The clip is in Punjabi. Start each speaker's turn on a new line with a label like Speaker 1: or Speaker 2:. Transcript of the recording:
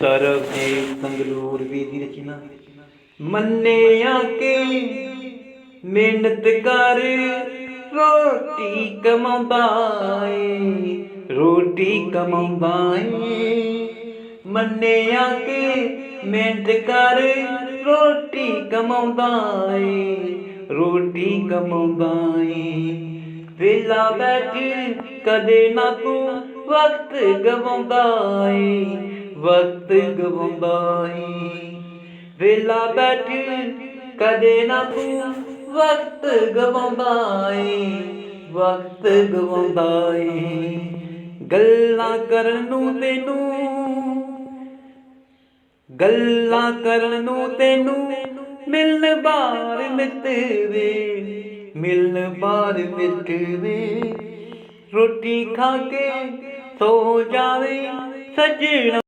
Speaker 1: ਸਰਬਜੀਤ ਸੰਗਰੂਰ ਵੀ ਦੀ ਰਚਨਾ। ਮੰਨਿਆ ਕੇ ਮਿਹਨਤ ਕਰ ਰੋਟੀ ਕਮਾਉਂਦਾ ਏ, ਰੋਟੀ ਕਮਾਉਂਦਾ ਮੰਨਿਆ ਕਿ ਮਿਹਨਤ ਕਰ ਰੋਟੀ ਕਮਾਉਂਦਾ ਏ, ਰੋਟੀ ਕਮਾਉਂਦਾ ਵੇਲਾ ਬੈਠ ਕਦੇ ਨਾ ਤੂੰ ਵਕਤ ਗਵਾਉਂਦਾ ਏ। ਵਕਤ ਗਵਾਉਂਦਾ ਏ ਵੇਲਾ ਬੈਠ, ਕਦੇ ਨਾ ਤੂੰ ਵਕਤ ਗਵਾਉਂਦਾ ਵਕਤ ਗਵਾਉਂਦਾ ਗੱਲਾਂ ਕਰਨ ਨੂੰ ਤੈਨੂੰ, ਗੱਲਾਂ ਕਰਨ ਨੂੰ ਤੈਨੂੰ ਮਿਲਣ ਬਾਰ ਮਿੱਤਵੇ ਮਿਲਣ ਬਾਰ ਮਿੱਤਵੇ ਰੋਟੀ ਖਾ ਕੇ ਸੋ ਜਾਵੇ ਸਜਣਾ